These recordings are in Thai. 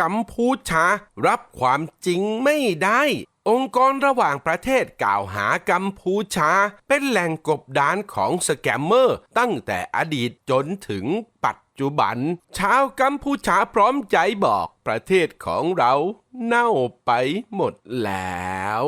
กัมพูชา รับความจริงไม่ได้ องค์กรระหว่างประเทศกล่าวหากัมพูชา เป็นแหล่งกบดานของสแกมเมอร์ตั้งแต่อดีตจนถึงปัจ จุบัน ชาวกัมพูชาพร้อมใจบอกประเทศของเราเน่าไปหมดแล้ว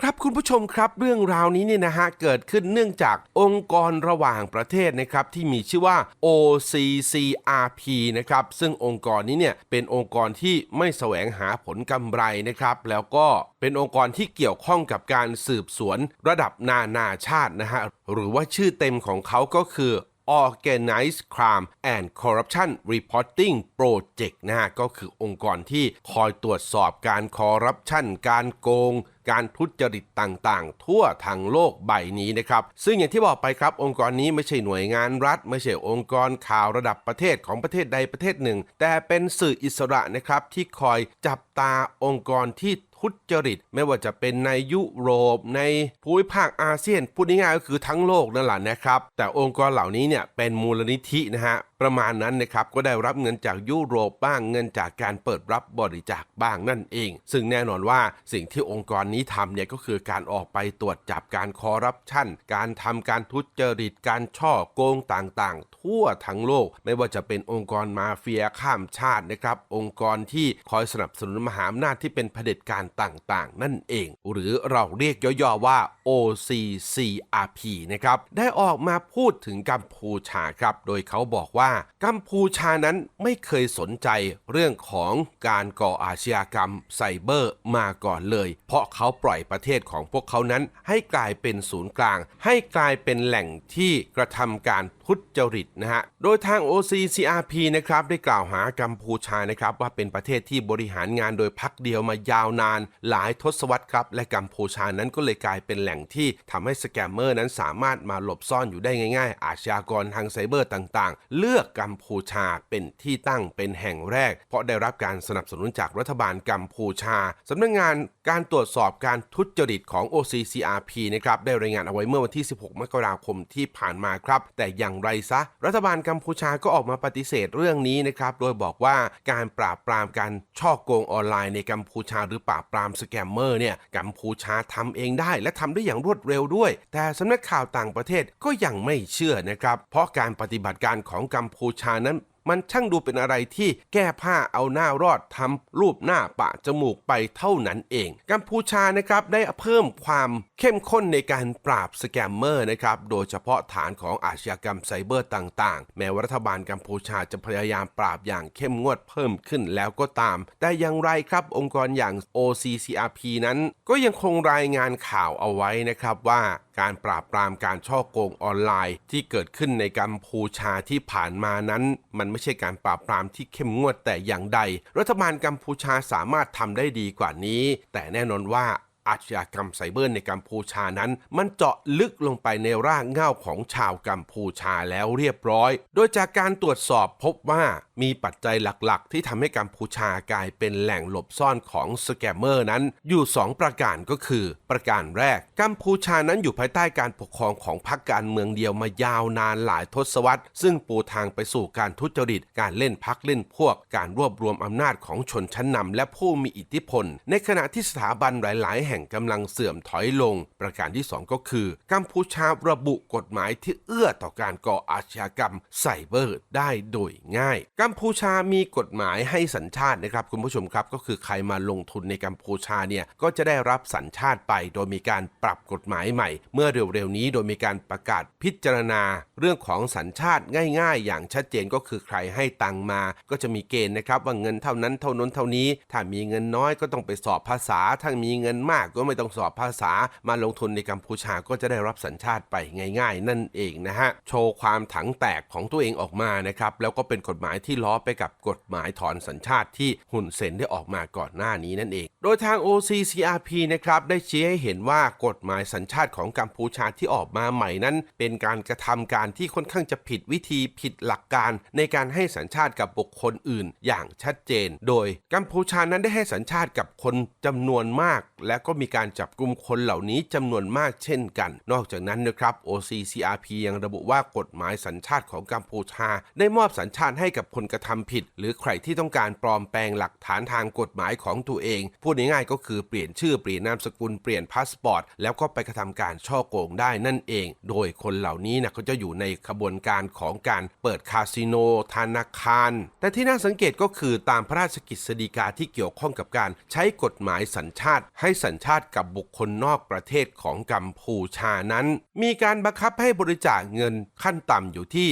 ครับคุณผู้ชมครับเรื่องราวนี้เนี่ยนะฮะ เกิดขึ้นเนื่องจากองค์กรระหว่างประเทศนะครับ ที่มีชื่อว่า OCCRP นะครับ ซึ่งองค์กรนี้เนี่ย เป็นองค์กรที่ไม่แสวงหาผลกำไรนะครับ แล้วก็เป็นองค์กรที่เกี่ยวข้องกับการสืบสวนระดับนานาชาตินะฮะ หรือว่าชื่อเต็มของเขาก็คือ Organized Crime and Corruption Reporting Project นะฮะก็คือองค์กรที่คอยตรวจสอบการคอร์รัปชันการโกงการทุจริตต่างๆ ทั่วทั้งโลกใบนี้นะครับ ซึ่งอย่างที่บอกไปครับ องค์กรนี้ไม่ใช่หน่วยงานรัฐ ไม่ใช่องค์กรข่าวระดับประเทศของประเทศใดประเทศหนึ่ง แต่เป็นสื่ออิสระนะครับที่คอยจับตาองค์กรที่ทุจริตไม่ว่าจะเป็นในยุโรป ในภูมิภาคอาเซียนพูดง่ายๆก็คือทั้งโลกนั่นแหละนะครับ แต่องค์กรเหล่านี้เนี่ยเป็นมูลนิธินะฮะ ประมาณนั้นนะครับก็ได้รับเงินจากยุโรปบ้างเงินจากการเปิดรับบริจาคบ้างนั่นเอง ซึ่งแน่นอนว่าสิ่งที่องค์กรนี้ทำเนี่ยก็คือการออกไปตรวจจับการคอร์รัปชันการทำการทุจริตการช่อโกงต่างๆ ทั่วทั้งโลก ไม่ว่าจะเป็นองค์กรมาเฟียข้ามชาตินะครับองค์กรที่คอยสนับสนุนมหาอำนาจที่เป็นเผด็จการต่างๆ นั่นเอง หรือเราเรียกย่อๆว่า OCCRP นะครับได้ออกมาพูดถึงกัมพูชาครับโดยเขาบอกว่ากัมพูชานั้นไม่เคยสนใจเรื่องของการก่ออาชญากรรมไซเบอร์มาก่อนเลย เพราะเขาปล่อยประเทศของพวกเขานั้นให้กลายเป็นศูนย์กลาง ให้กลายเป็นแหล่งที่กระทำการทุจริตนะฮะ โดยทาง OCCRP นะครับได้กล่าวหากัมพูชานะครับว่าเป็นประเทศที่บริหารงานโดยพักเดียวมายาวนาน หลายทศวรรษครับ และกัมพูชานั้นก็เลยกลายเป็นแหล่งที่ทำให้สแกมเมอร์นั้นสามารถมาหลบซ่อนอยู่ได้ง่าย ๆ อาชญากรทางไซเบอร์ต่างๆ เลือกกัมพูชาเป็นที่ตั้งเป็นแห่งแรก เพราะได้รับการสนับสนุนจากรัฐบาลกัมพูชาสำนักงงานการตรวจสอบการทุจริตของ OCCRP นะครับได้รายงานเอาไว้เมื่อวันที่ 16 มกราคมที่ผ่านมาครับ แต่อย่างไรซะ รัฐบาลกัมพูชาก็ออกมาปฏิเสธเรื่องนี้นะครับ โดยบอกว่าการปราบปรามการช่อโกงออนไลน์ในกัมพูชาหรือปราบปรามสแกมเมอร์เนี่ยกัมพูชาทำเองได้ และทำได้อย่างรวดเร็วด้วย แต่สำนักข่าวต่างประเทศก็ยังไม่เชื่อนะครับ เพราะการปฏิบัติการของกัมพูชานั้น มันช่างดูเป็นอะไรที่แก้ผ้าเอาหน้ารอดทำรูปหน้าปะจมูกไปเท่านั้นเอง กัมพูชานะครับได้เพิ่มความเข้มข้นในการปราบสแกมเมอร์นะครับโดยเฉพาะฐานของอาชญากรรมไซเบอร์ต่างๆ แม้ว่ารัฐบาลกัมพูชาจะพยายามปราบอย่างเข้มงวดเพิ่มขึ้นแล้วก็ตาม แต่อย่างไรครับองค์กรอย่าง OCCRP นั้นก็ยังคงรายงานข่าวเอาไว้นะครับว่าการปราบปรามการช่อโกงออนไลน์ ที่เกิดขึ้นในกัมพูชาที่ผ่านมานั้น มันไม่ม่ใช่การปราบปรามที่เข้มงวดแต่อย่างใด รัฐบาลกัมพูชาสามารถทำได้ดีกว่านี้ แต่แน่นอนว่า อาชญากรรมไซเบอร์ในกัมพูชานั้น มันเจาะลึกลงไปในรากเหง้าของชาวกัมพูชาแล้วเรียบร้อย โดยจากการตรวจสอบพบว่ามีปัจจัยหลักๆ ที่ทำให้กัมพูชากลายเป็นแหล่งหลบซ่อนของสแกมเมอร์นั้น อยู่ 2 ประการก็คือ ประการแรก กัมพูชานั้นอยู่ภายใต้การปกครองของพรรคการเมืองเดียวมายาวนานหลายทศวรรษ ซึ่งปูทางไปสู่การทุจริต การเล่นพักเล่นพวก การรวบรวมอำนาจของชนชั้นนำและผู้มีอิทธิพล ในขณะที่สถาบันหลาย ๆ แห่งกำลังเสื่อมถอยลง ประการที่ 2 ก็คือ กัมพูชาระบุกฎหมายที่เอื้อต่อการก่ออาชญากรรมไซเบอร์ได้โดยง่าย กัมพูชามีกฎหมายให้สัญชาตินะครับคุณผู้ชมครับ ก็คือใครมาลงทุนในกัมพูชาเนี่ยก็จะได้รับสัญชาติไป โดยมีการปรับกฎหมายใหม่ เมื่อเร็วๆนี้โดยมีการประกาศพิจารณา เรื่องของสัญชาติง่าย ๆ อย่างชัดเจนก็คือใครให้ตังมา ก็จะมีเกณฑ์นะครับว่าเงินเท่านั้นเท่านั้นเท่านี้ ถ้ามีเงินน้อยก็ต้องไปสอบภาษาถ้ามีเงินมากก็ไม่ต้องสอบภาษา มาลงทุนในกัมพูชาก็จะได้รับสัญชาติไปง่าย ๆ นั่นเองนะฮะ โชว์ความถังแตกของตัวเองออกมานะครับ แล้วก็เป็นกฎหมายที่ล้อไปกับกฎหมายถอนสัญชาติที่หุ่นเซนได้ออกมาก่อนหน้านี้นั่นเอง โดยทาง OCCRP นะครับได้ชี้ให้เห็นว่ากฎหมายสัญชาติของกัมพูชาที่ออกมาใหม่นั้น เป็นการกระทำการที่ค่อนข้างจะผิดวิธีผิดหลักการ ในการให้สัญชาติกับบุคคลอื่นอย่างชัดเจน โดยกัมพูชานั้นได้ให้สัญชาติกับคนจำนวนมาก และก็มีการจับกลุ่มคนเหล่านี้จำนวนมากเช่นกัน นอกจากนั้นนะครับ OCCRP ยังระบุว่ากฎหมายสัญชาติของกัมพูชา ได้มอบสัญชาติให้กับคนกระทำผิด หรือใครที่ต้องการปลอมแปลงหลักฐานทางกฎหมายของตัวเอง พูดง่ายๆก็คือเปลี่ยนชื่อเปลี่ยนนามสกุลเปลี่ยนพาสปอร์ต แล้วก็ไปกระทำการช่อโกงได้นั่นเอง โดยคนเหล่านี้นะก็จะอยู่ในขบวนการของการเปิดคาสิโนธนาคาร แต่ที่น่าสังเกตก็คือตามพระราชกิจสีกาที่เกี่ยวข้องกับการใช้กฎหมายสัญชาติ ให้สัญชาติกับบุคคลนอกประเทศของกัมพูชานั้น มีการบังคับให้บริจาคเงินขั้นต่ำอยู่ที่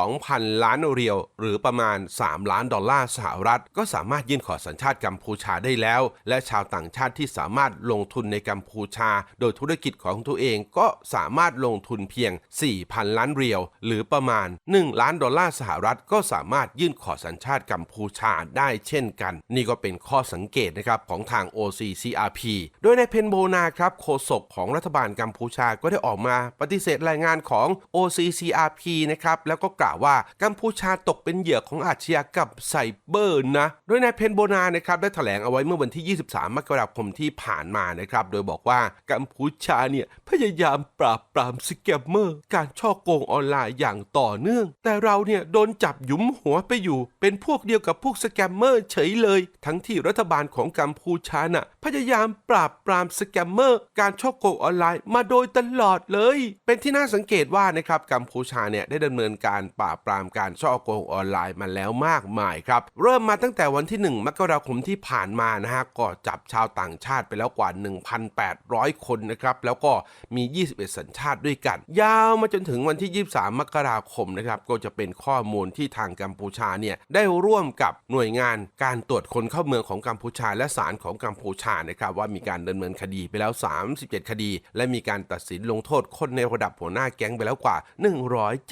12,000 ล้านเรียว หรือประมาณ 3 ล้านดอลลาร์สหรัฐ ก็สามารถยื่นขอสัญชาติกัมพูชาได้แล้ว และชาวต่างชาติที่สามารถลงทุนในกัมพูชา โดยธุรกิจของตัวเองก็สามารถลงทุนเพียง 4,000 ล้านเรียว หรือประมาณ 1 ล้านดอลลาร์สหรัฐ ก็สามารถยื่นขอสัญชาติกัมพูชาได้เช่นกัน นี่ก็เป็นข้อสังเกตนะครับของทาง OCCRP โดยในเพนโบนาครับโฆษกของรัฐบาลกัมพูชาก็ได้ออกมาปฏิเสธรายงานของ OCCRP นะครับแล้วก็กล่าวว่ากัมพูชาตกเป็นเหยื่อของอาชญากรรมไซเบอร์นะ โดยนายเพนโบนานะครับได้แถลงเอาไว้เมื่อวันที่ 23 มกราคมที่ผ่านมานะครับโดยบอกว่ากัมพูชาเนี่ยพยายามปราบปรามสแกมเมอร์ การช่อโกงออนไลน์อย่างต่อเนื่อง แต่เราเนี่ยโดนจับหยุมหัวไปอยู่ เป็นพวกเดียวกับพวกสแกมเมอร์เฉยเลย ทั้งที่รัฐบาลของกัมพูชาน่ะพยายามปราบปรามสแกมเมอร์ การช่อโกงออนไลน์มาโดยตลอดเลย เป็นที่น่าสังเกตว่านะครับกัมพูชาเนี่ยได้ดำเนินการปราบปรามการช่อโกงออนไลน์มาแล้วมากมายครับ เริ่มมาตั้งแต่วันที่ 1 มกราคมที่ผ่านมานะฮะก็จับชาวต่างชาติไปแล้วกว่า 1,800 คนนะครับแล้วก็มี 21 สัญชาติด้วยกัน ยาวมาจนถึงวันที่ 23 มกราคมนะครับก็จะเป็นข้อมูลที่ทางกัมพูชาเนี่ยได้ร่วมกับหน่วยงานการตรวจคนเข้าเมืองของกัมพูชาและศาลของกัมพูชานะครับว่ามีการดำเนินคดีไปแล้ว 37 คดี และมีการตัดสินลงโทษคนในระดับหัวหน้าแก๊งไปแล้วกว่า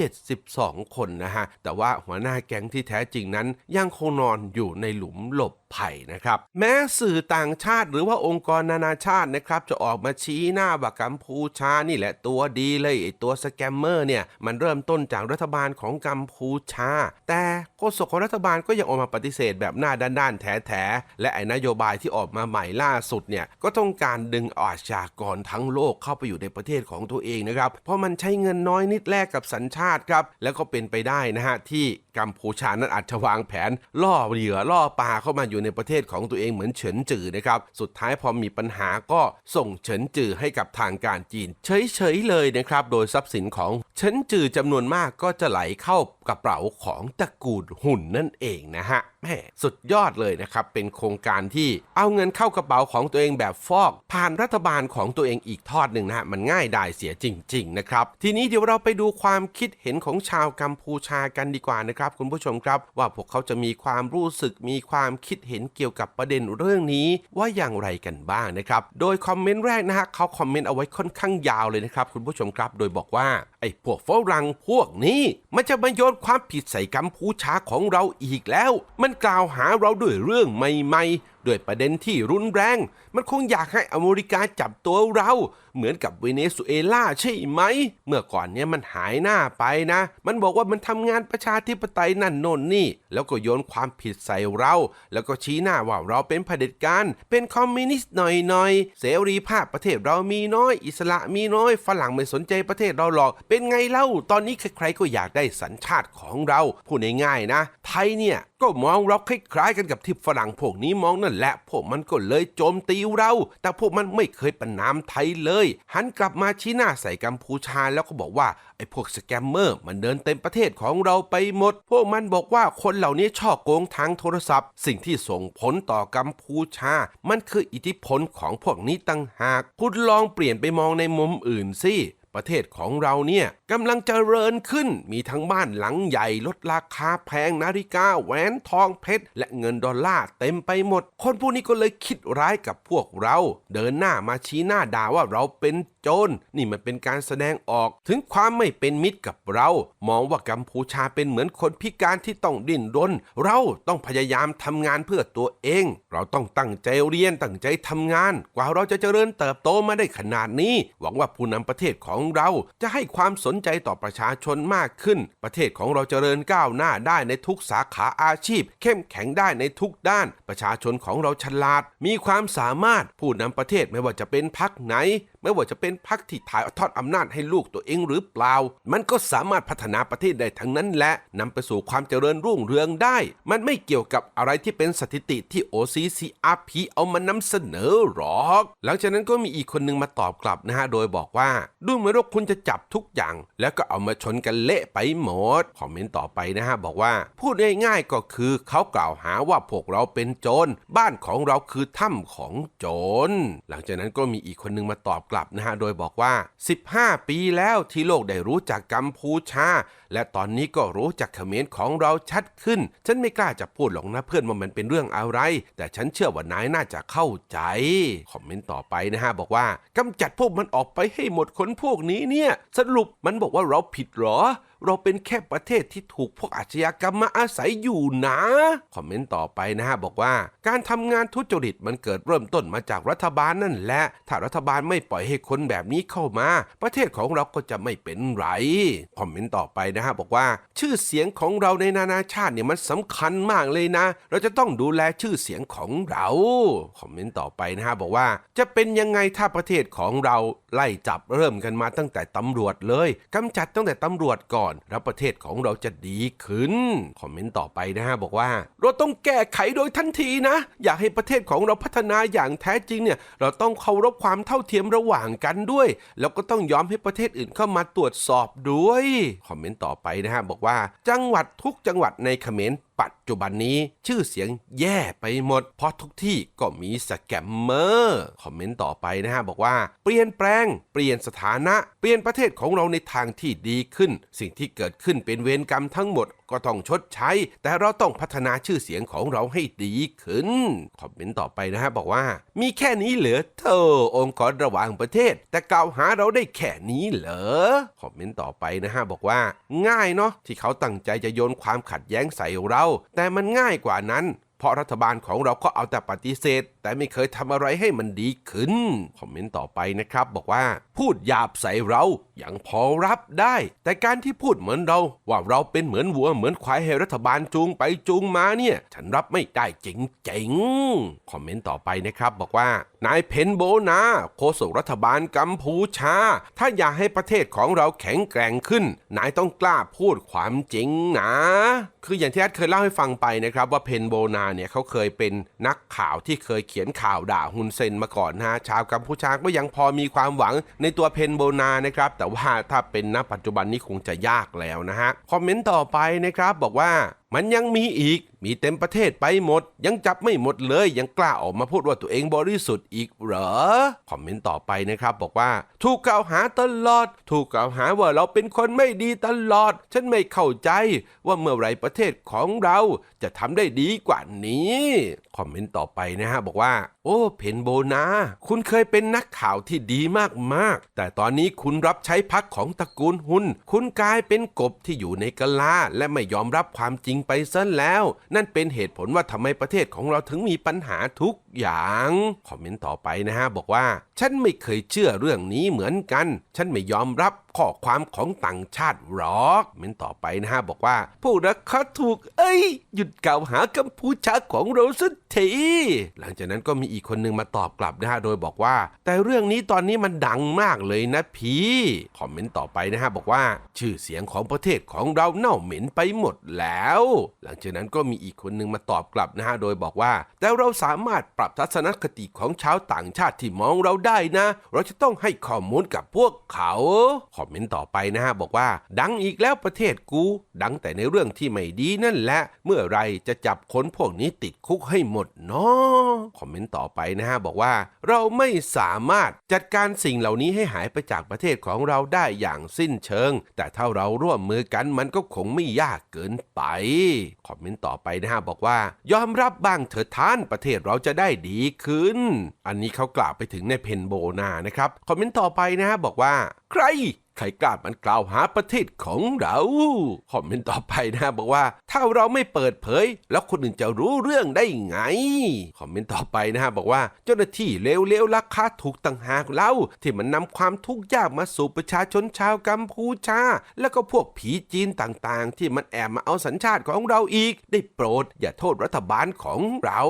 172 คนนะฮะแต่ว่าหัวหน้าแก๊งที่แท้จริงนั้นยังคงนอนอยู่ในหลุมหลบ ภัยนะครับ แม้สื่อต่างชาติหรือว่าองค์กรนานาชาตินะครับจะออกมาชี้หน้าว่ากัมพูชานี่แหละตัวดีเลยไอตัวสแกมเมอร์เนี่ยมันเริ่มต้นจากรัฐบาลของกัมพูชา แต่โฆษกของรัฐบาลก็ยังออกมาปฏิเสธแบบหน้าด้านๆแท้ๆและไอ้นโยบายที่ออกมาใหม่ล่าสุดเนี่ยก็ต้องการดึงอาชญากรทั้งโลกเข้าไปอยู่ในประเทศของตัวเองนะครับ เพราะมันใช้เงินน้อยนิดแลกกับสัญชาติครับ แล้วก็เป็นไปได้นะฮะที่ กัมพูชานั้นอาจจะวางแผน ล่อเหยื่อล่อปลาเข้ามาอยู่ในประเทศของตัวเองเหมือนเฉินจือนะครับ สุดท้ายพอมีปัญหาก็ส่งเฉินจือให้กับทางการจีน เฉยๆเลยนะครับ โดยทรัพย์สินของเฉินจือจำนวนมากก็จะไหลเข้ากระเป๋าของตระกูลหุ่นนั่นเองนะฮะ แหมสุดยอดเลยนะครับ เป็นโครงการที่เอาเงินเข้ากระเป๋าของตัวเองแบบฟอก ผ่านรัฐบาลของตัวเองอีกทอดหนึ่งนะฮะมันง่ายดายเสียจริง ๆ นะครับ ทีนี้เดี๋ยวเราไปดูความคิดเห็นของชาวกัมพูชากันดีกว่านะครับ คุณผู้ชมครับ ว่าพวกเขาจะมีความรู้สึกมีความคิดเห็นเกี่ยวกับประเด็นเรื่องนี้ว่าอย่างไรกันบ้างนะครับ โดยคอมเมนต์แรกนะฮะเขาคอมเมนต์เอาไว้ค่อนข้างยาวเลยนะครับคุณผู้ชมครับ โดยบอกว่าไอ้พวกฝรั่งพวกนี้ มันจะมาโยนความผิดใส่กัมพูชาของเราอีกแล้ว มันกล่าวหาเราด้วยเรื่องใหม่ๆด้วยประเด็นที่รุนแรง มันคงอยากให้อเมริกาจับตัวเรา เหมือนกับเวเนซุเอลาใช่ไหม เมื่อก่อนเนี้ยมันหายหน้าไปนะ มันบอกว่ามันทำงานประชาธิปไตยนั่นโน่นนี่ แล้วก็โยนความผิดใส่เรา แล้วก็ชี้หน้าว่าเราเป็นเผด็จการ เป็นคอมมิวนิสต์หน่อยๆ เสรีภาพประเทศเรามีน้อย อิสระมีน้อย ฝรั่งไม่สนใจประเทศเราหรอก เป็นไงเล่า ตอนนี้ใครๆก็อยากได้สัญชาติของเรา พูดง่ายๆนะ ไทยเนี่ยก็มองเราคล้ายๆกันกับที่ฝรั่งพวกนี้มองนั่นแหละพวกมันก็เลยโจมตีเรา แต่พวกมันไม่เคยประนามไทยเลย หันกลับมาชี้หน้าใส่กัมพูชาแล้วก็บอกว่าไอ้พวกสแกมเมอร์มันเดินเต็มประเทศของเราไปหมด พวกมันบอกว่าคนเหล่านี้ช่อโกงทางโทรศัพท์ สิ่งที่ส่งผลต่อกัมพูชา มันคืออิทธิพลของพวกนี้ตั้งหาก คุณลองเปลี่ยนไปมองในมุมอื่นสิ ประเทศของเราเนี่ยกำลังเจริญขึ้นมีทั้งบ้านหลังใหญ่ลดราคาแพงนาฬิกาแหวนทองเพชร และเงินดอลลาร์เต็มไปหมด คนพวกนี้ก็เลยคิดร้ายกับพวกเรา เดินหน้ามาชี้หน้าด่าว่าเราเป็นโจรนี่มันเป็นการแสดงออกถึงความไม่เป็นมิตรกับเรา มองว่ากัมพูชาเป็นเหมือนคนพิการที่ต้องดิ้นรน เราต้องพยายามทำงานเพื่อตัวเอง เราต้องตั้งใจเรียนตั้งใจทำงาน กว่าเราจะเจริญเติบโตมาได้ขนาดนี้ หวังว่าผู้นำประเทศของของเราจะให้ความสนใจต่อประชาชนมากขึ้น ประเทศของเราเจริญก้าวหน้าได้ในทุกสาขาอาชีพ เข้มแข็งได้ในทุกด้าน ประชาชนของเราฉลาด มีความสามารถผู้นำประเทศไม่ว่าจะเป็นพักไหน ไม่ว่าจะเป็นพักที่ถ่ายทอดอำนาจให้ลูกตัวเองหรือเปล่า มันก็สามารถพัฒนาประเทศได้ทั้งนั้นและนำไปสู่ความเจริญรุ่งเรืองได้ มันไม่เกี่ยวกับอะไรที่เป็นสถิติที่ OCCRP เอามานำเสนอหรอก หลังจากนั้นก็มีอีกคนนึงมาตอบกลับนะฮะ โดยบอกว่า ดูเหมือนว่าคุณจะจับทุกอย่าง แล้วก็เอามาชนกันเละไปหมด คอมเมนต์ต่อไปนะฮะ บอกว่า พูดง่ายๆก็คือเขากล่าวหาว่าพวกเราเป็นโจร บ้านของเราคือถ้ำของโจร หลังจากนั้นก็มีอีกคนนึงมาตอบกลับนะฮะโดยบอกว่า 15 ปีแล้วที่โลกได้รู้จักกัมพูชา และตอนนี้ก็รู้จักเขมรของเราชัดขึ้น ฉันไม่กล้าจะพูดหรอกนะเพื่อนว่ามันเป็นเรื่องอะไร แต่ฉันเชื่อว่านายน่าจะเข้าใจ คอมเมนต์ต่อไปนะฮะบอกว่ากำจัดพวกมันออกไปให้หมดคนพวกนี้เนี่ย สรุปมันบอกว่าเราผิดหรอ เราเป็นแค่ประเทศที่ถูกพวกอาชญากรรมมาอาศัยอยู่นะ คอมเมนต์ต่อไปนะฮะบอกว่าการทำงานทุจริตมันเกิดเริ่มต้นมาจากรัฐบาลนั่นแหละ ถ้ารัฐบาลไม่ปล่อยให้คนแบบนี้เข้ามา ประเทศของเราก็จะไม่เป็นไร คอมเมนต์ต่อไปนะฮะบอกว่า ชื่อเสียงของเราในนานาชาติเนี่ยมันสำคัญมากเลยนะ เราจะต้องดูแลชื่อเสียงของเรา คอมเมนต์ต่อไปนะฮะบอกว่า จะเป็นยังไงถ้าประเทศของเราไล่จับเริ่มกันมาตั้งแต่ตำรวจเลยกำจัดตั้งแต่ตำรวจก่อนอนแล้วประเทศของเราจะดีขึ้น คอมเมนต์ต่อไปนะฮะบอกว่า เราต้องแก้ไขโดยทันทีนะ อยากให้ประเทศของเราพัฒนาอย่างแท้จริงเนี่ยเราต้องเคารพความเท่าเทียมระหว่างกันด้วย แล้วก็ต้องยอมให้ประเทศอื่นเข้ามาตรวจสอบด้วย คอมเมนต์ต่อไปนะฮะบอกว่า จังหวัดทุกจังหวัดในเขมรปัจจุบันนี้ชื่อเสียงแย่ไปหมด เพราะทุกที่ก็มีสแกมเมอร์คอมเมนต์ต่อไปนะฮะ บอกว่าเปลี่ยนแปลง เปลี่ยนสถานะ เปลี่ยนประเทศของเราในทางที่ดีขึ้น สิ่งที่เกิดขึ้นเป็นเวรกรรมทั้งหมดก็ต้องชดใช้ แต่เราต้องพัฒนาชื่อเสียงของเราให้ดีขึ้น คอมเมนต์ต่อไปนะฮะบอกว่า มีแค่นี้เหรอเธอองค์กรระหว่างประเทศ แต่กล่าวหาเราได้แค่นี้เหรอคอมเมนต์ต่อไปนะฮะบอกว่า ง่ายเนาะที่เขาตั้งใจจะโยนความขัดแย้งใส่เราแต่มันง่ายกว่านั้น เพราะรัฐบาลของเราก็เอาแต่ปฏิเสธ แต่ไม่เคยทำอะไรให้มันดีขึ้น คอมเมนต์ต่อไปนะครับ บอกว่า พูดหยาบใส่เรายังพอรับได้ แต่การที่พูดเหมือนเรา ว่าเราเป็นเหมือนวัวเหมือนควายให้รัฐบาลจูงไปจูงมาเนี่ย ฉันรับไม่ได้จริงๆคอมเมนต์ต่อไปนะครับบอกว่า นายเพนโบนาโฆษกรัฐบาลกัมพูชา ถ้าอยากให้ประเทศของเราแข็งแกร่งขึ้น นายต้องกล้าพูดความจริงนะ คืออย่างที่แอดเคยเล่าให้ฟังไปนะครับว่าเพนโบนาเนี่ยเขาเคยเป็นนักข่าวที่เคยเขียนข่าวด่าฮุนเซนมาก่อนนะ ชาวกัมพูชาก็ยังพอมีความหวังในตัวเพนโบนานะครับ แต่ว่าถ้าเป็นณปัจจุบันนี้คงจะยากแล้วนะฮะ คอมเมนต์ต่อไปนะครับบอกว่า มันยังมีอีก มีเต็มประเทศไปหมด ยังจับไม่หมดเลย ยังกล้าออกมาพูดว่าตัวเองบริสุทธิ์อีกเหรอ คอมเมนต์ต่อไปนะครับ บอกว่า ถูกกล่าวหาตลอด ถูกกล่าวหาว่าเราเป็นคนไม่ดีตลอด ฉันไม่เข้าใจว่าเมื่อไรประเทศของเราจะทำได้ดีกว่านี้ คอมเมนต์ต่อไปนะฮะบอกว่าโอ้เพนโบนา คุณเคยเป็นนักข่าวที่ดีมากๆ แต่ตอนนี้คุณรับใช้พักของตระกูลหุน คุณกลายเป็นกบที่อยู่ในกะลา และไม่ยอมรับความจริงไปซะแล้ว นั่นเป็นเหตุผลว่าทำไมประเทศของเราถึงมีปัญหาทุกอย่าง คอมเมนต์ต่อไปนะฮะ บอกว่า ฉันไม่เคยเชื่อเรื่องนี้เหมือนกัน ฉันไม่ยอมรับข้อความของต่างชาติหรอกเมนต่อไปนะฮะ บอกว่า พวกนักข่าถูก เอ้ย หยุดกล่าวหากัมพูชาของเราสักทีหลังจากนั้นก็มีอีกคนหนึ่งมาตอบกลับนะฮะโดยบอกว่า แต่เรื่องนี้ตอนนี้มันดังมากเลยนะพี่ คอมเมนต์ต่อไปนะฮะบอกว่า ชื่อเสียงของประเทศของเราเน่าเหม็นไปหมดแล้ว หลังจากนั้นก็มีอีกคนหนึ่งมาตอบกลับนะฮะโดยบอกว่า แต่เราสามารถปรับทัศนคติของชาวต่างชาติที่มองเราได้นะ เราจะต้องให้ข้อมูลกับพวกเขาคอมเมนต์ต่อไปนะฮะบอกว่า ดังอีกแล้วประเทศกู ดังแต่ในเรื่องที่ไม่ดีนั่นแหละ เมื่อไรจะจับคนพวกนี้ติดคุกให้หมดเนาะคอมเมนต์ต่อไปนะฮะบอกว่าเราไม่สามารถจัดการสิ่งเหล่านี้ให้หายไปจากประเทศของเราได้อย่างสิ้นเชิง แต่ถ้าเราร่วมมือกันมันก็คงไม่ยากเกินไป คอมเมนต์ต่อไปนะฮะบอกว่า ยอมรับบ้างเถิดท่านประเทศเราจะได้ดีขึ้น อันนี้เขากล่าวไปถึงในเพนโบนานะครับ คอมเมนต์ต่อไปนะฮะบอกว่า ใคร ใครกล้ามันกล่าวหาประเทศของเราคอมเมนต์ต่อไปนะบอกว่า ถ้าเราไม่เปิดเผย แล้วคนอื่นจะรู้เรื่องได้ไงคอมเมนต์ต่อไปนะฮะบอกว่าเจ้าหน้าที่เลวๆราคาถูกต่างหากเล่าที่มันนำความทุกข์ยากมาสู่ประชาชนชาวกัมพูชา แล้วก็พวกผีจีนต่างๆ ที่มันแอบมาเอาสัญชาติของเราอีก ได้โปรด อย่าโทษรัฐบาลของเรา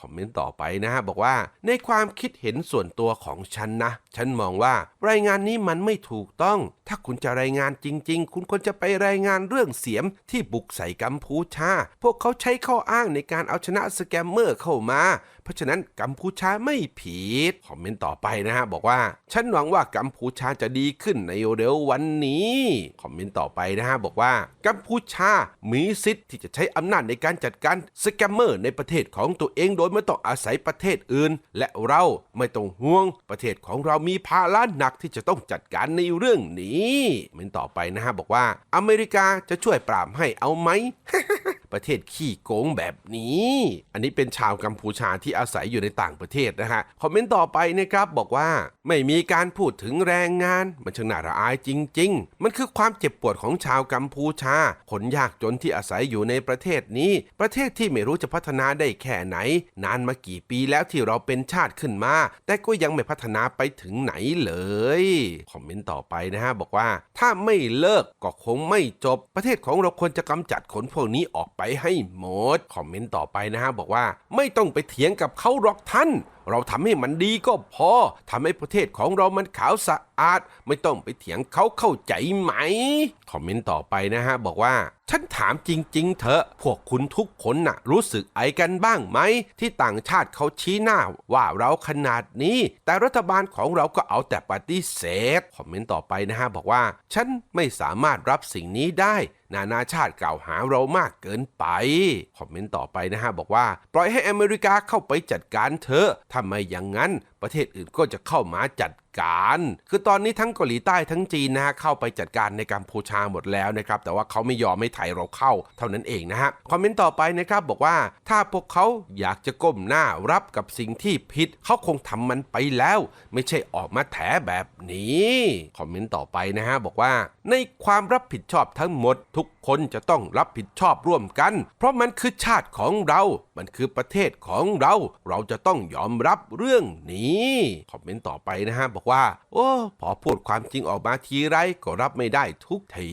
คอมเมนต์ต่อไปนะฮะบอกว่าในความคิดเห็นส่วนตัวของฉันนะ ฉันมองว่ารายงานนี้มันไม่ถูกต้องถ้าคุณจะรายงานจริง ๆ คุณควรจะไปรายงานเรื่องเสียมที่บุกใส่กัมพูชา พวกเขาใช้ข้ออ้างในการเอาชนะสแกมเมอร์เข้ามา เพราะฉะนั้นกัมพูชาไม่ผิด คอมเมนต์ต่อไปนะฮะบอกว่า ฉันหวังว่ากัมพูชาจะดีขึ้นในเร็ววันนี้ คอมเมนต์ต่อไปนะฮะบอกว่า กัมพูชามีสิทธิ์ที่จะใช้อำนาจในการจัดการสแกมเมอร์ในประเทศของตัวเองโดยไม่ต้องอาศัยประเทศอื่น และเราไม่ต้องห่วงประเทศของเรามีภาระหนักที่จะต้องจัดการในเรื่องนี้คอมเมนต์ต่อไปนะฮะบอกว่าอเมริกาจะช่วยปราบให้เอาไหมประเทศขี้โกงแบบนี้ อันนี้เป็นชาวกัมพูชาที่อาศัยอยู่ในต่างประเทศนะฮะ คอมเมนต์ต่อไปนะครับบอกว่าไม่มีการพูดถึงแรงงาน มันช่างน่าระอายจริง ๆ มันคือความเจ็บปวดของชาวกัมพูชา คนยากจนที่อาศัยอยู่ในประเทศนี้ ประเทศที่ไม่รู้จะพัฒนาได้แค่ไหน นานมากี่ปีแล้วที่เราเป็นชาติขึ้นมา แต่ก็ยังไม่พัฒนาไปถึงไหนเลย คอมเมนต์ต่อไปนะฮะบอกว่าถ้าไม่เลิกก็คงไม่จบ ประเทศของเราควรจะกำจัดคนพวกนี้ออกไปให้หมด คอมเมนต์ต่อไปนะฮะบอกว่าไม่ต้องไปเถียงกับับเขาหรอกท่าน เราทำให้มันดีก็พอทำให้ประเทศของเรามันขาวสะอาด ไม่ต้องไปเถียงเขาเข้าใจไหม คอมเมนต์ต่อไปนะฮะ บอกว่า ฉันถามจริง ๆ เถอะ พวกคุณทุกคนน่ะ รู้สึกไอกันบ้างไหม ที่ต่างชาติเขาชี้หน้าว่าเราขนาดนี้ แต่รัฐบาลของเราก็เอาแต่ปฏิเสธ คอมเมนต์ต่อไปนะฮะ บอกว่า ฉันไม่สามารถรับสิ่งนี้ได้ นานาชาติกล่าวหาเรามากเกินไป คอมเมนต์ต่อไปนะฮะบอกว่า ปล่อยให้อเมริกาเข้าไปจัดการเถอะถ้าไม่อย่างนั้นประเทศอื่นก็จะเข้ามาจัด การ คือตอนนี้ทั้งเกาหลีใต้ทั้งจีนนะฮะเข้าไปจัดการในกัมพูชาหมดแล้วนะครับ แต่ว่าเขาไม่ยอมไม่ไทยเราเข้าเท่านั้นเองนะฮะ คอมเมนต์ต่อไปนะครับบอกว่าถ้าพวกเขาอยากจะก้มหน้ารับกับสิ่งที่ผิดเขาคงทำมันไปแล้ว ไม่ใช่ออกมาแถแบบนี้ คอมเมนต์ต่อไปนะฮะบอกว่า ในความรับผิดชอบทั้งหมด ทุกคนจะต้องรับผิดชอบร่วมกัน เพราะมันคือชาติของเรา มันคือประเทศของเรา เราจะต้องยอมรับเรื่องนี้ คอมเมนต์ต่อไปนะฮะบอกว่า โอ้พอพูดความจริงออกมาทีไรก็รับไม่ได้ทุกที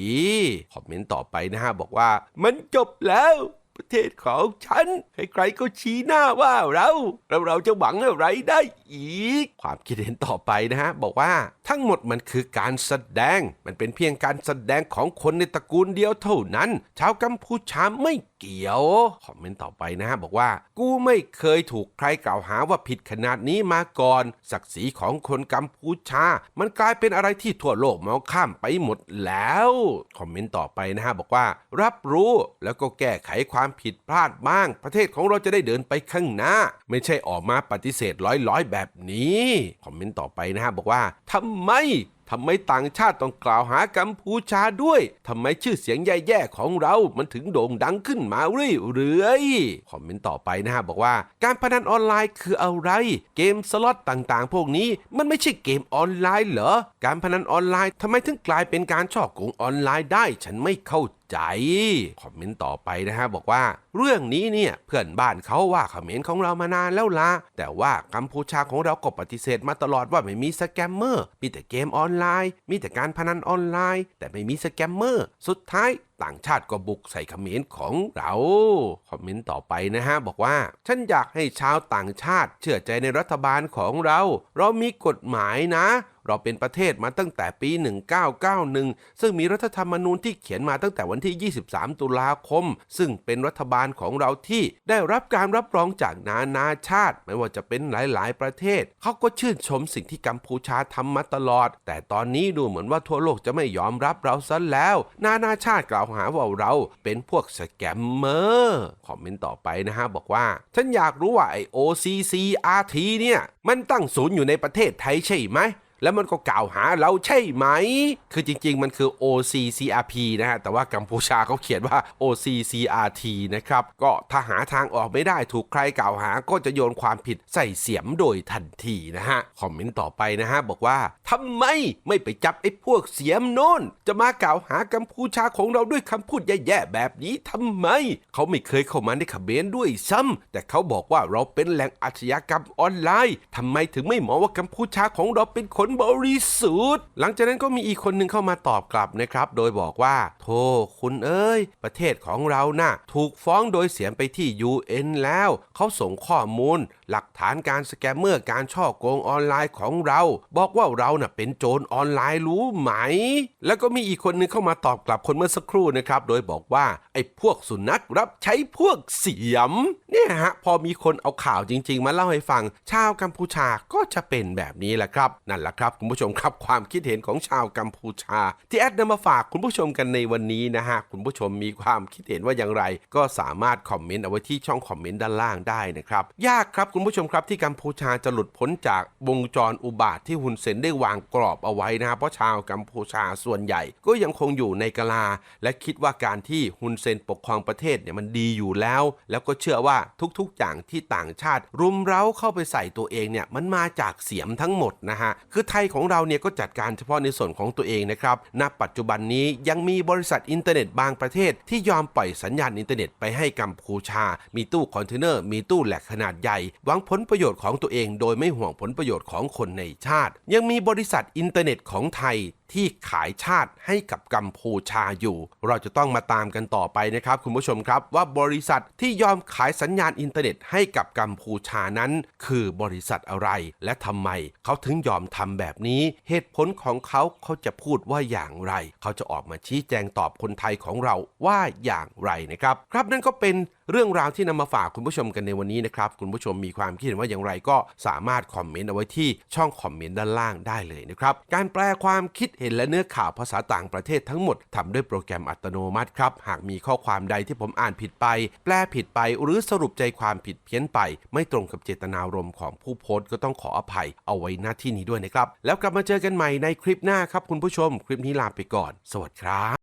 คอมเมนต์ต่อไปนะฮะบอกว่า มันจบแล้วประเทศของฉันใครๆก็ชี้หน้าว่าเราแล้วเราจะหวังอะไรได้อีก ความคิดเห็นต่อไปนะฮะ บอกว่าทั้งหมดมันคือการแสดง มันเป็นเพียงการแสดงของคนในตระกูลเดียวเท่านั้น ชาวกัมพูชาไม่ เกี่ยวคอมเมนต์ต่อไปนะฮะบอกว่า กูไม่เคยถูกใครกล่าวหาว่าผิดขนาดนี้มาก่อน ศักดิ์ศรีของคนกัมพูชา มันกลายเป็นอะไรที่ทั่วโลกมองข้ามไปหมดแล้วคอมเมนต์ต่อไปนะฮะบอกว่า รับรู้แล้วก็แก้ไขความผิดพลาดบ้าง ประเทศของเราจะได้เดินไปข้างหน้า ไม่ใช่ออกมาปฏิเสธร้อยๆแบบนี้คอมเมนต์ต่อไปนะฮะบอกว่าทำไม ทำไมต่างชาติต้องกล่าวหากัมพูชาด้วย ทำไมชื่อเสียงแย่ๆของเรา มันถึงโด่งดังขึ้นมาเรื่อยๆ คอมเมนต์ต่อไปนะฮะบอกว่า การพนันออนไลน์คืออะไร เกมสล็อตต่างๆ พวกนี้ มันไม่ใช่เกมออนไลน์เหรอ การพนันออนไลน์ทำไมถึงกลายเป็นการช่อโกงออนไลน์ได้ ฉันไม่เข้า ใจ คอมเมนต์ต่อไปนะฮะบอกว่า เรื่องนี้เนี่ยเพื่อนบ้านเขาว่าเขมรของเรามานานแล้วละแต่ว่ากัมพูชาของเราก็ปฏิเสธมาตลอดว่าไม่มีสแกมเมอร์มีแต่เกมออนไลน์ มีแต่การพนันออนไลน์ แต่ไม่มีสแกมเมอร์สุดท้ายต่างชาติก็บุกใส่เขมรของเรา คอมเมนต์ต่อไปนะฮะ บอกว่า ฉันอยากให้ชาวต่างชาติ เชื่อใจในรัฐบาลของเรา เรามีกฎหมายนะ เราเป็นประเทศมาตั้งแต่ปี 1991 ซึ่งมีรัฐธรรมนูญที่เขียนมาตั้งแต่วันที่ 23 ตุลาคม ซึ่งเป็นรัฐบาลของเราที่ได้รับการรับรองจากนานาชาติ ไม่ว่าจะเป็นหลาย ๆ ประเทศ เขาก็ชื่นชมสิ่งที่กัมพูชาทำมาตลอด แต่ตอนนี้ดูเหมือนว่าทั่วโลกจะไม่ยอมรับเราซะแล้ว นานาชาติกล่าวหาว่าเราเป็นพวกสแกมเมอร์คอมเมนต์ต่อไปนะฮะบอกว่า ฉันอยากรู้ว่าไอ OCCRT เนี่ยมันตั้งศูนย์อยู่ในประเทศไทยใช่ไหม แล้วมันก็กล่าวหาเราใช่ไหม คือจริง ๆ มันคือ OCCRP นะฮะ แต่ว่ากัมพูชาเขาเขียนว่า OCCRT นะครับ ก็ถ้าหาทางออกไม่ได้ถูกใครกล่าวหาก็จะโยนความผิดใส่เสียมโดยทันทีนะฮะ คอมเมนต์ต่อไปนะฮะ บอกว่าทำไมไม่ไปจับไอ้พวกเสียมโน่น จะมากล่าวหากัมพูชาของเราด้วยคำพูดแย่ๆแบบนี้ทำไม เขาไม่เคยเข้ามาในเขมรด้วยซ้ำแต่เขาบอกว่าเราเป็นแหล่งอาชญากรรมออนไลน์ทำไมถึงไม่มองว่ากัมพูชาของเราเป็นคนบริสุทธิ์ หลังจากนั้นก็มีอีกคนหนึ่งเข้ามาตอบกลับนะครับ โดยบอกว่าโธ่คุณเอ้ย ประเทศของเราน่ะ ถูกฟ้องโดยเสียงไปที่ UN แล้ว เขาส่งข้อมูล หลักฐานการสแกมเมอร์การช่อโกงออนไลน์ของเรา บอกว่าเราน่ะเป็นโจรออนไลน์รู้ไหม แล้วก็มีอีกคนหนึงเข้ามาตอบกลับคนเมื่อสักครู่นะครับ โดยบอกว่าไอ้พวกสุนัขรับใช้พวกเสียม เนี่ยฮะพอมีคนเอาข่าวจริง ๆ มาเล่าให้ฟัง ชาวกัมพูชาก็จะเป็นแบบนี้แหละครับ นั่นแหละครับครับคุณผู้ชมครับความคิดเห็นของชาวกัมพูชา ที่แอดนำมาฝากคุณผู้ชมกันในวันนี้นะฮะคุณผู้ชมมีความคิดเห็นว่าอย่างไร ก็สามารถคอมเมนต์เอาไว้ที่ช่องคอมเมนต์ด้านล่างได้นะครับยากครับคุณผู้ชมครับที่กัมพูชาจะหลุดพ้นจากวงจรอุบาทที่ฮุนเซนได้วางกรอบเอาไว้นะเพราะชาวกัมพูชาส่วนใหญ่ ก็ยังคงอยู่ในกลา และคิดว่าการที่ฮุนเซนปกครองประเทศเนี่ยมันดีอยู่แล้ว แล้วก็เชื่อว่าทุกๆอย่างที่ต่างชาติ รุมเร้าเข้าไปใส่ตัวเองเนี่ยมันมาจากเสียมทั้งหมดนะฮะคือไทยของเราเนี่ยก็จัดการเฉพาะในส่วนของตัวเองนะครับ ณ ปัจจุบันนี้ยังมีบริษัทอินเทอร์เน็ตบางประเทศ ที่ยอมปล่อยสัญญาณอินเทอร์เน็ตไปให้กัมพูชา มีตู้คอนเทนเนอร์ มีตู้แหลกขนาดใหญ่ หวังผลประโยชน์ของตัวเอง โดยไม่ห่วงผลประโยชน์ของคนในชาติ ยังมีบริษัทอินเทอร์เน็ตของไทย ที่ขายชาติให้กับกัมพูชาอยู่ เราจะต้องมาตามกันต่อไปนะครับ คุณผู้ชมครับว่าบริษัทที่ยอมขายสัญญาณอินเทอร์เน็ตให้กับกัมพูชานั้น คือบริษัทอะไร และทำไมเขาถึงยอมทำแบบนี้ เหตุผลของเขาเขาจะพูดว่าอย่างไร เขาจะออกมาชี้แจงตอบคนไทยของเราว่าอย่างไรนะครับ ครับนั่นก็เป็นเรื่องราวที่นำมาฝากคุณผู้ชมกันในวันนี้นะครับ คุณผู้ชมมีความคิดเห็นว่าอย่างไรก็สามารถคอมเมนต์เอาไว้ที่ช่องคอมเมนต์ด้านล่างได้เลยนะครับ การแปลความคิดเห็นและเนื้อข่าวภาษาต่างประเทศทั้งหมดทำด้วยโปรแกรมอัตโนมัติครับ หากมีข้อความใดที่ผมอ่านผิดไป แปลผิดไป หรือสรุปใจความผิดเพี้ยนไป ไม่ตรงกับเจตนารมณ์ของผู้โพสต์ก็ต้องขออภัยเอาไว้หน้าที่นี้ด้วยนะครับ แล้วกลับมาเจอกันใหม่ในคลิปหน้าครับคุณผู้ชม คลิปนี้ลาไปก่อน สวัสดีครับ